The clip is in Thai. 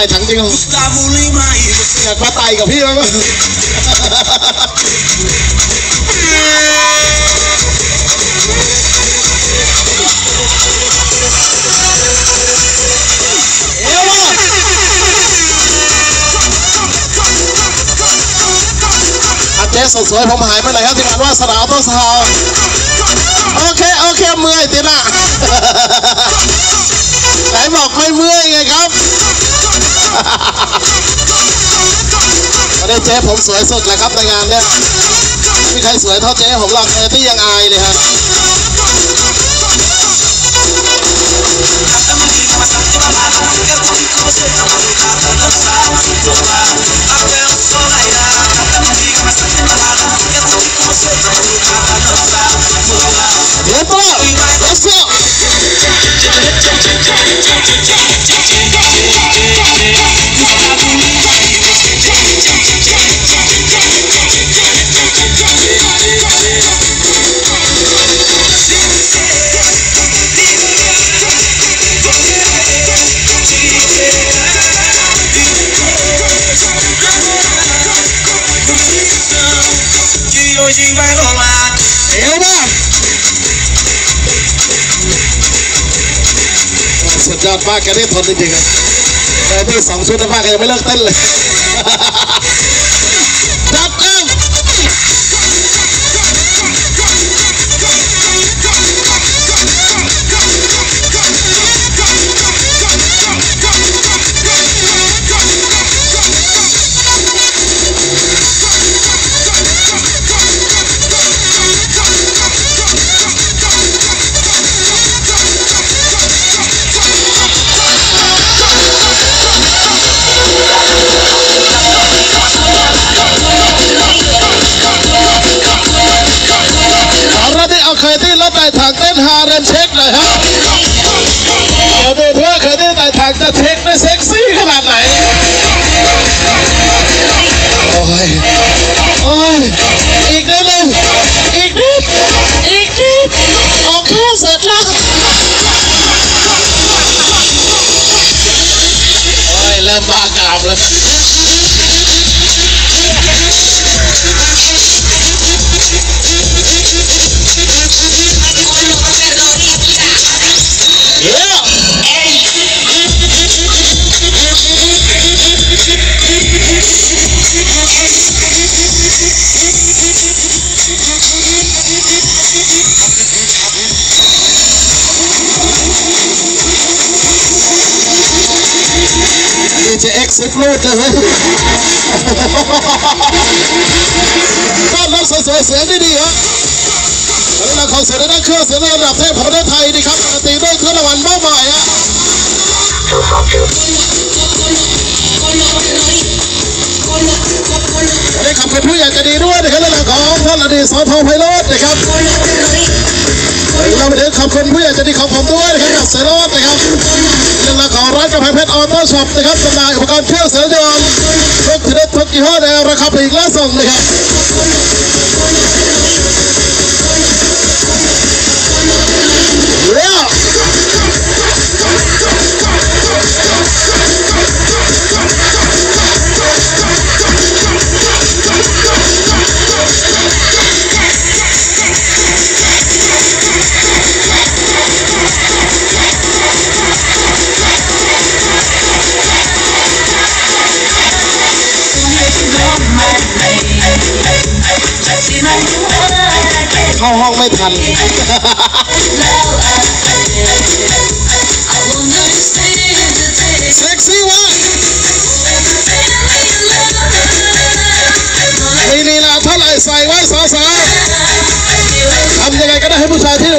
ส่ถังเดียวอยากมาไต่กับพี่มั้งเจ๊สดสวยผมหายไปไหนครับที่งานว่าสนาวต้องสาวโอเค โอเคเมื่อยตินะไหนบอกไม่เมื่อยไงครับ วันนี้เจ๊ผมสวยสุดแล้วครับในงานเนี้ยไม่มีใครสวยเท่าเจ๊ผมหรอกเออที่ยังอายเลยฮะเดี๋ยวตัวเดี๋ยว รู้ป่ะสุดยอดมากแกได้ทนจริงๆอะแต่ที่สองชุดนะมากแกยังไม่เลิกเต้นเลย ที่รถไต่ถังเต้นฮาเรนเช็คหน่อยฮะเดี๋ยวดูเพื่อเคยที่ไต่ถังจะเช็คได้เซ็กซี่ขนาดไหน โอ้ย โอ้ย อีกนิดนึงอีกนิด อีกนิดโอเคเสร็จแล้วโอ้ยเริ่มบ้ากามแล้ว ดีเอ็กซ์ซิฟลูดเลยต้อนรับสวยๆเสียงดีๆฮะวันนี้เราขอเสียงด้านเครื่องเสียงระดับเทพของประเทศไทยดีครับการันตีด้วยเครื่องรางวัลมากมายฮะวันนี้ขอบเคุณผู้ใหญ่ใจดีด้วยนะครับเรื่องของท่านอดีตสทไพโรจน์นะครับเราไปถึงขอบคุณผู้ใหญ่ใจดีของผมด้วยนะครับกับเสรอดนะครับ ของร้านกาแฟเพชรออโต้ช็อปนะครับจำหน่ายอุปกรณ์เครื่องเสียงยนต์ทุกชนิดทุกยี่ห้อในราคาปลีกและส่งนะครับ ไม่ทัน เซ็กซี่วะมีลีลาเท่าไหร่ใส่ไว้สาวๆทำยังไงก็ได้ให้ผู้ชายที่